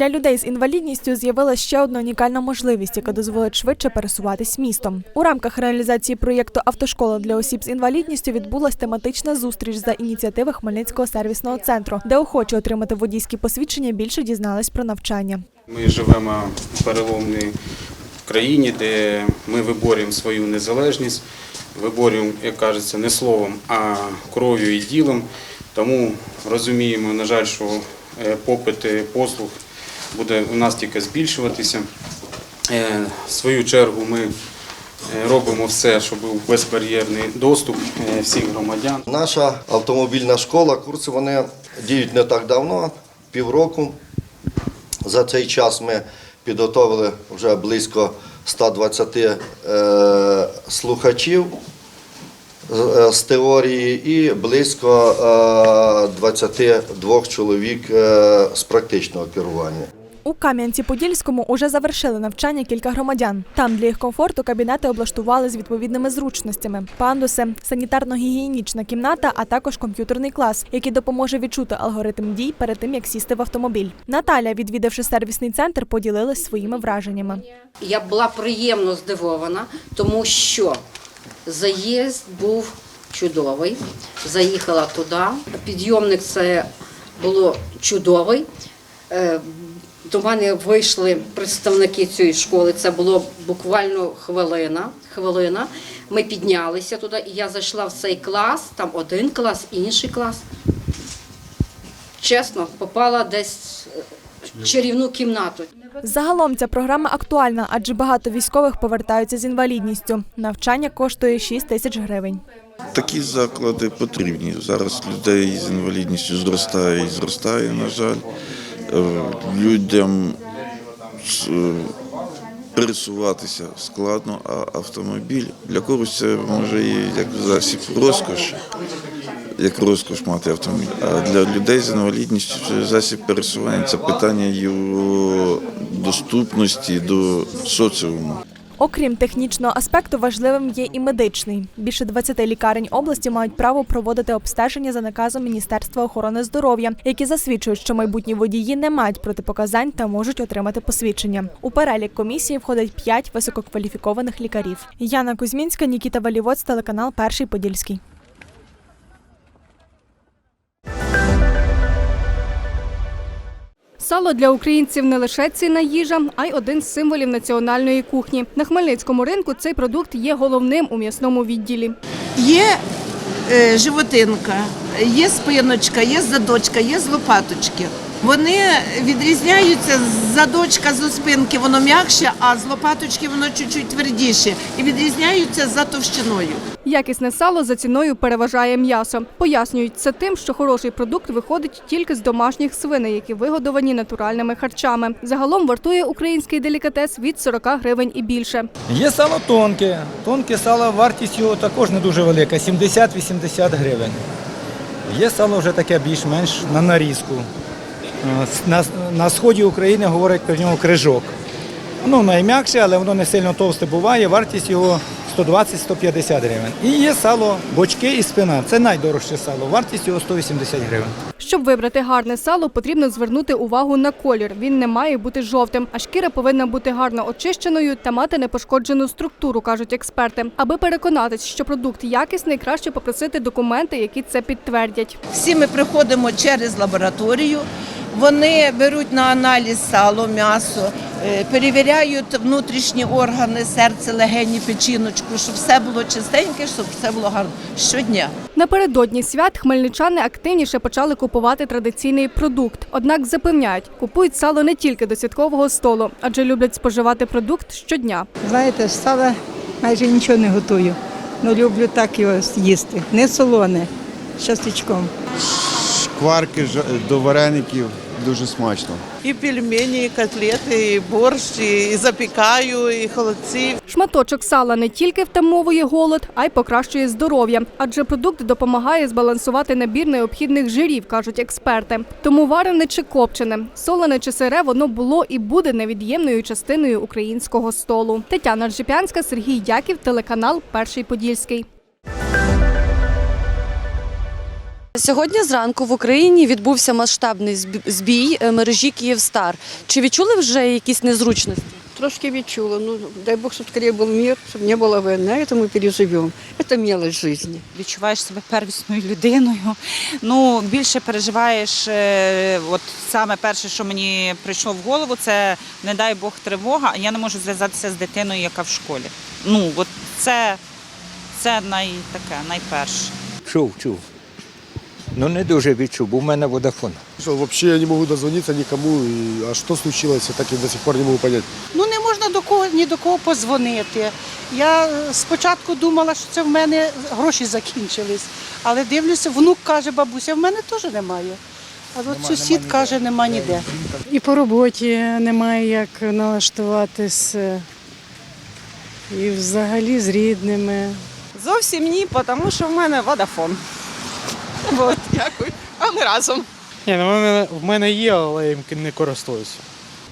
Для людей з інвалідністю з'явилася ще одна унікальна можливість, яка дозволить швидше пересуватись містом. У рамках реалізації проєкту Автошкола для осіб з інвалідністю відбулась тематична зустріч за ініціативи Хмельницького сервісного центру, де охочі отримати водійські посвідчення більше дізнались про навчання. Ми живемо в переломній країні, де ми виборюємо свою незалежність, виборюємо, як кажеться, не словом, а кров'ю і ділом. Тому розуміємо, на жаль, що е, попит е, послуг буде у нас тільки збільшуватися. Е, В свою чергу ми е, робимо все, щоб був безбар'єрний доступ е, всіх громадян. Наша автомобільна школа, курси вони діють не так давно, півроку. За цей час ми підготовили вже близько 120 е, слухачів з- теорії і близько е, 22 чоловік з практичного керування. У Кам'янці-Подільському уже завершили навчання кілька громадян. Там для їх комфорту кабінети облаштували з відповідними зручностями: пандуси, санітарно-гігієнічна кімната, а також комп'ютерний клас, який допоможе відчути алгоритм дій перед тим, як сісти в автомобіль. Наталя, відвідавши сервісний центр, поділилась своїми враженнями. Я була приємно здивована, тому що заїзд був чудовий. Заїхала туди. Підйомник це було чудовий. Е, До мене вийшли представники цієї школи. Це було буквально хвилина. хвилина. Ми піднялися туди, і я зайшла в цей клас, там один клас, інший клас. Чесно, попала десь е, в чарівну кімнату. Загалом ця програма актуальна, адже багато військових повертаються з інвалідністю. Навчання коштує 6 тисяч гривень. Такі заклади потрібні. Зараз людей з інвалідністю зростає і зростає, на жаль. Е, Людям е, пересуватися складно, а автомобіль для когось це може і як засіб розкоші, як розкош мати автомобіль. А для людей з інвалідністю це засіб пересування, це питання його доступності до соціуму. Окрім технічного аспекту, важливим є і медичний. Більше 20 лікарень області мають право проводити обстеження за наказом Міністерства охорони здоров'я, які засвідчують, що майбутні водії не мають протипоказань та можуть отримати посвідчення. У перелік комісії входить 5 висококваліфікованих лікарів. Яна Кузьмінська, Нікіта Валівоць, телеканал Перший Подільський. Сало для українців не лише цінна їжа, а й один з символів національної кухні. На Хмельницькому ринку цей продукт є головним у м'ясному відділі. Є е, животинка, є спиночка, є задочка, є з лопаточки. Вони відрізняються з задочка з спинки, воно м'якше, а з лопаточки воно чуть-чуть твердіше. І відрізняються за товщиною. Якісне сало за ціною переважає м'ясо. Пояснюють це тим, що хороший продукт виходить тільки з домашніх свиней, які вигодовані натуральними харчами. Загалом вартує український делікатес від 40 гривень і більше. Є сало тонке. Тонке сало вартість його також не дуже велика 70-80 гривень. Є сало вже таке більш-менш на нарізку. Е, На, на сході України говорять про нього крижок. Воно найм'якше, але воно не сильно товсте буває. Вартість його 120-150 гривень. І є сало бочки і спина. Це найдорожче сало. Вартість його 180 гривень. Щоб вибрати гарне сало, потрібно звернути увагу на колір. Він не має бути жовтим, а шкіра повинна бути гарно очищеною та мати непошкоджену структуру, кажуть експерти. Аби переконатись, що продукт якісний, краще попросити документи, які це підтвердять. Всі ми приходимо через лабораторію. Вони беруть на аналіз сало, м'ясо, перевіряють внутрішні органи, серце, легені, печіночку, щоб все було чистеньке, щоб все було гарно щодня. Напередодні свят хмельничани активніше почали купувати традиційний продукт. Однак запевняють, купують сало не тільки до святкового столу, адже люблять споживати продукт щодня. Знаєте, з сала майже нічого не готую. Ну люблю так його їсти. Не солоне, з частичком. шкварки ж- до вареників дуже смачно. І пельмені, і котлети, і борщ, і запікаю, і холодці. Шматочок сала не тільки втамовує голод, а й покращує здоров'я, адже продукт допомагає збалансувати набір необхідних жирів, кажуть експерти. Тому варене чи копчене, солене чи сире воно було і буде невід'ємною частиною українського столу. Тетяна Джипянська, Сергій Яків, телеканал Перший Подільський. Сьогодні зранку в Україні відбувся масштабний збій е, мережі Київстар. Чи відчули вже якісь незручності? Трошки відчула. Ну, дай Бог, щоб скорее був мир, щоб не було війни, це ми переживемо. Це мелочь життя. відчуваєш себе первісною людиною. Ну більше переживаєш. е, От саме перше, що мені прийшло в голову, це не дай Бог тривога. а Я не можу зв'язатися з дитиною, яка в школі. Ну от це, це най, таке, найперше. Чув, чув. Ну не дуже відчув, бо в мене водафон. Вообще я не могу дозвониться никому, и, а что случилось, так и до сих пор не могу понять. Ну не можна до кого ні до кого позвонити. Я е, спочатку думала, що це в мене гроші закінчились, але дивлюся, внук каже, бабуся, в мене теж немає. А от сусід каже, нема ніде. І по роботі немає як налаштуватись. І взагалі з рідними. Зовсім ні, тому що в мене водафон. Ми разом. Ні, ну в мене, в мене є, але я їм не користуюся.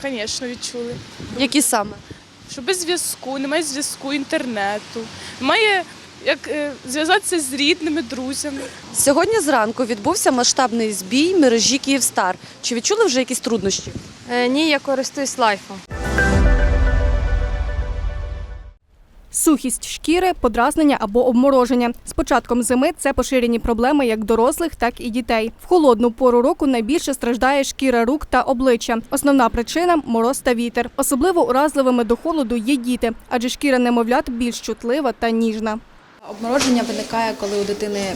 Звісно, відчули. Які саме? Що без зв'язку, немає зв'язку, інтернету, немає як е, зв'язатися з рідними, друзями. Сьогодні зранку відбувся масштабний збій мережі Київстар. Чи відчули вже якісь труднощі? Ні, я користуюсь лайфом. Сухість шкіри, подразнення або обмороження. З початком зими це поширені проблеми як дорослих, так і дітей. В холодну пору року найбільше страждає шкіра рук та обличчя. Основна причина мороз та вітер. Особливо уразливими до холоду є діти, адже шкіра немовлят більш чутлива та ніжна. Обмороження виникає, коли у дитини е,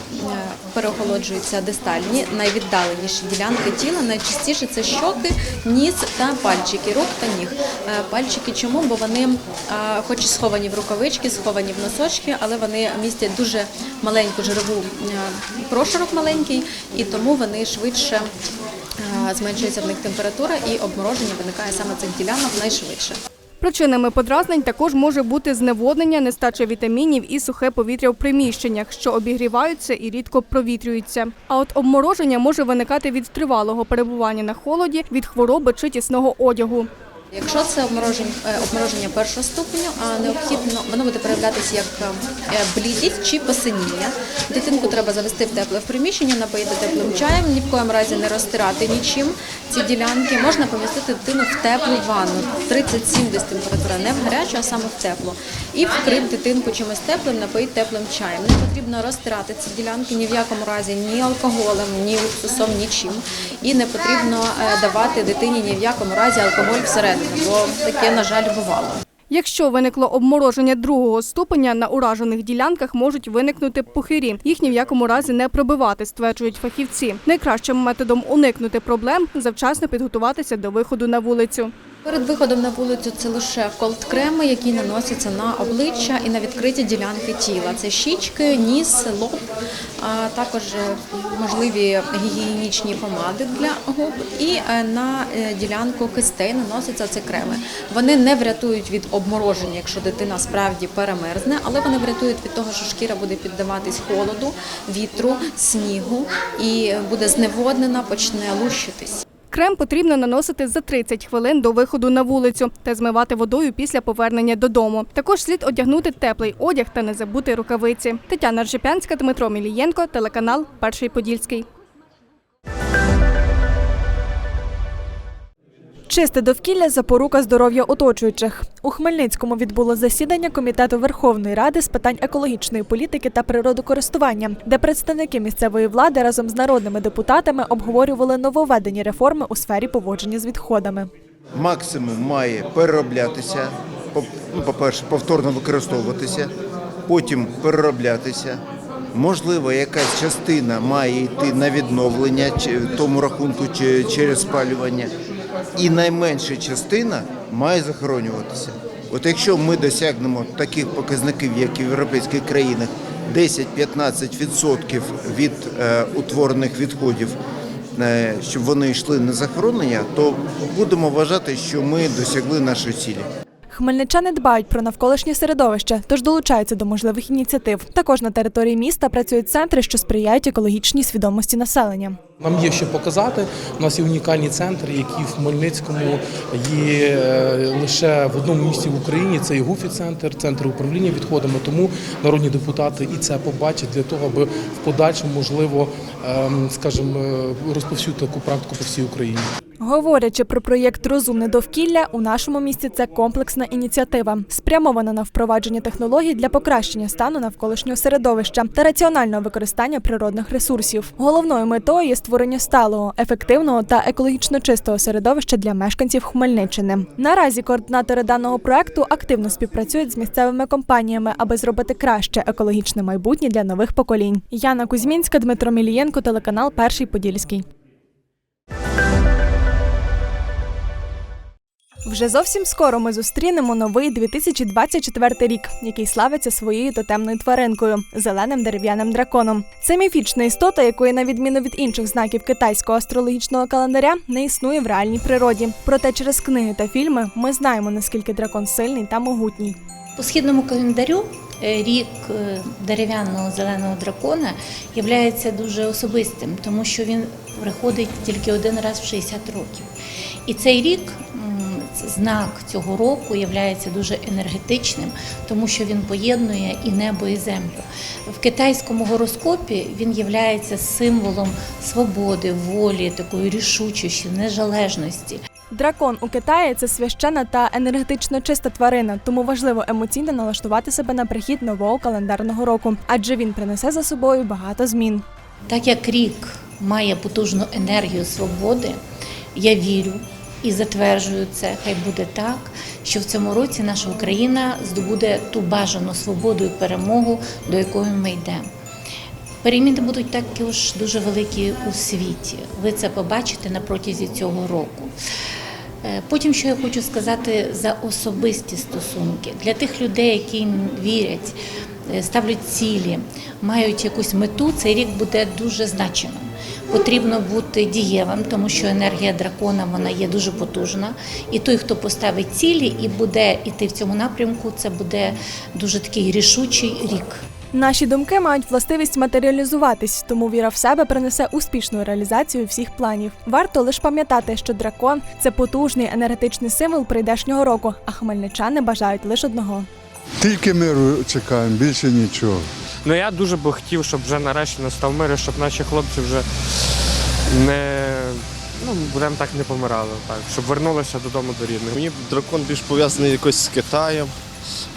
переохолоджуються дистальні, найвіддаленіші ділянки тіла. Найчастіше це щоки, ніс та пальчики, рук та ніг. Е, Пальчики чому? Бо вони, е, хоч і сховані в рукавички, сховані в носочки, але вони містять дуже маленьку жирову прошарок маленький, і тому вони швидше зменшується в них температура, і обмороження виникає саме цих ділянок найшвидше. Причинами подразнень також може бути зневоднення, нестача вітамінів і сухе повітря в приміщеннях, що обігріваються і рідко провітрюються. А от обмороження може виникати від тривалого перебування на холоді, від хвороби чи тісного одягу. Якщо це обмороження, е, обмороження першого ступеню, необхідно воно буде проявлятися як е, блідість чи посиніння. Дитинку треба завести в тепле приміщення, напоїти теплим чаєм, ні в коєму разі не розтирати нічим ці ділянки. Можна помістити дитину в теплу ванну, 37 десь температура, не в гарячу, а саме в теплу. І вкрити дитинку чимось теплим, напоїти теплим чаєм. Не потрібно розтирати ці ділянки ні в якому разі ні алкоголем, ні уксусом, нічим. І не потрібно е, давати дитині ні в якому разі алкоголь всередину, бо таке, на жаль, бувало. Якщо виникло обмороження другого ступеня, на уражених ділянках можуть виникнути пухирі. Їх ні в якому разі не пробивати, стверджують фахівці. Найкращим методом уникнути проблем завчасно підготуватися до виходу на вулицю. Перед виходом на вулицю це лише колд-креми, які наносяться на обличчя і на відкриті ділянки тіла. Це щічки, ніс, лоб, а також е, можливі гігієнічні помади для губ. І е, на е, ділянку кистей наносяться ці креми. Вони не врятують від обмороження, якщо дитина справді перемерзне, але вони врятують від того, що шкіра буде піддаватись холоду, вітру, снігу і буде зневоднена, почне лущитись. Крем потрібно наносити за 30 хвилин до виходу на вулицю та змивати водою після повернення додому. Також слід одягнути теплий одяг та не забути рукавиці. Тетяна Ржепянська, Дмитро Мілієнко, телеканал Перший Подільський. Чисте довкілля запорука здоров'я оточуючих. У Хмельницькому відбуло засідання Комітету Верховної Ради з питань екологічної політики та природокористування, де представники місцевої влади разом з народними депутатами обговорювали нововведені реформи у сфері поводження з відходами. Максимум має перероблятися, по- ну, по-перше, повторно використовуватися, потім перероблятися. Можливо, якась частина має йти на відновлення тому рахунку через спалювання. І найменша частина має захоронюватися. От якщо ми досягнемо таких показників, як і в європейських країнах, 10-15% від е, утворених відходів е, щоб вони йшли на захоронення, то будемо вважати, що ми досягли нашої цілі. Хмельничани дбають про навколишнє середовище, тож долучаються до можливих ініціатив. Також на території міста працюють центри, що сприяють екологічній свідомості населення. Нам є що показати. У нас є унікальні центри, які в Хмельницькому є е, лише в одному місці в Україні. Це є ГУФІ-центр, центр управління відходами. Тому народні депутати і це побачать для того, аби в подальшому можливо, ем, скажімо, розповсюдити таку практику по всій Україні. Говорячи про проєкт Розумне довкілля, у нашому місті це комплексна ініціатива, спрямована на впровадження технологій для покращення стану навколишнього середовища та раціонального використання природних ресурсів. Головною метою є створення сталого, ефективного та екологічно чистого середовища для мешканців Хмельниччини. Наразі координатори даного проекту активно співпрацюють з місцевими компаніями, аби зробити краще екологічне майбутнє для нових поколінь. Яна Кузьмінська, Дмитро Мілієнко, телеканал Перший Подільський. Вже зовсім скоро ми зустрінемо новий 2024 рік, який славиться своєю тотемною тваринкою зеленим дерев'яним драконом. Це міфічна істота, якої, на відміну від інших знаків китайського астрологічного календаря, не існує в реальній природі. Проте через книги та фільми ми знаємо наскільки дракон сильний та могутній. По східному календарю е, рік е, дерев'яного зеленого дракона є дуже особистим, тому що він приходить тільки один раз в 60 років. І цей рік, знак цього року, є дуже енергетичним, тому що він поєднує і небо, і землю. В китайському гороскопі він є символом свободи, волі, такої рішучості, незалежності. Дракон у Китаї це священна та енергетично чиста тварина, тому важливо емоційно налаштувати себе на прихід нового календарного року, адже він принесе за собою багато змін. Так як рік має потужну енергію свободи, я вірю і затверджую це, хай буде так, що в цьому році наша Україна здобуде ту бажану свободу і перемогу, до якої ми йдемо. Переміни будуть також дуже великі у світі. Ви це побачите на протязі цього року. Е, Потім, що я хочу сказати за особисті стосунки для тих людей, які вірять, ставлять цілі, мають якусь мету, цей рік буде дуже значимим. Потрібно бути дієвим, тому що енергія дракона вона є дуже потужна. І той, хто поставить цілі і буде йти в цьому напрямку, це буде дуже такий рішучий рік. Наші думки мають властивість матеріалізуватись, тому віра в себе принесе успішну реалізацію всіх планів. Варто лише пам'ятати, що дракон це потужний енергетичний символ прийдешнього року, а хмельничани бажають лише одного. Тільки миру чекаємо, більше нічого. Ну я дуже би хотів, щоб вже нарешті настав мир, щоб наші хлопці вже не ну будемо так не помирали, так щоб вернулися додому до рідних. Мені дракон більш пов'язаний якось з Китаєм,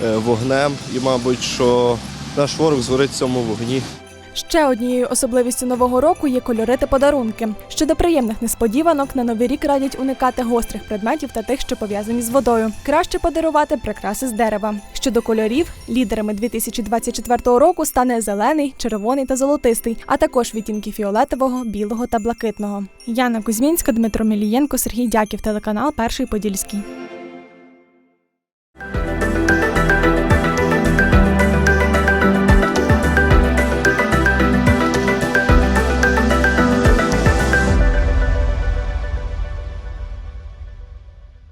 е, вогнем, і, мабуть, що наш ворог згорить в цьому вогні. Ще однією особливістю нового року є кольори та подарунки. Щодо приємних несподіванок, на новий рік радять уникати гострих предметів та тих, що пов'язані з водою. Краще подарувати прикраси з дерева. Щодо кольорів, лідерами 2024 року стане зелений, червоний та золотистий, а також відтінки фіолетового, білого та блакитного. Яна Кузьмінська, Дмитро Мілієнко, Сергій Дяків, телеканал Перший Подільський.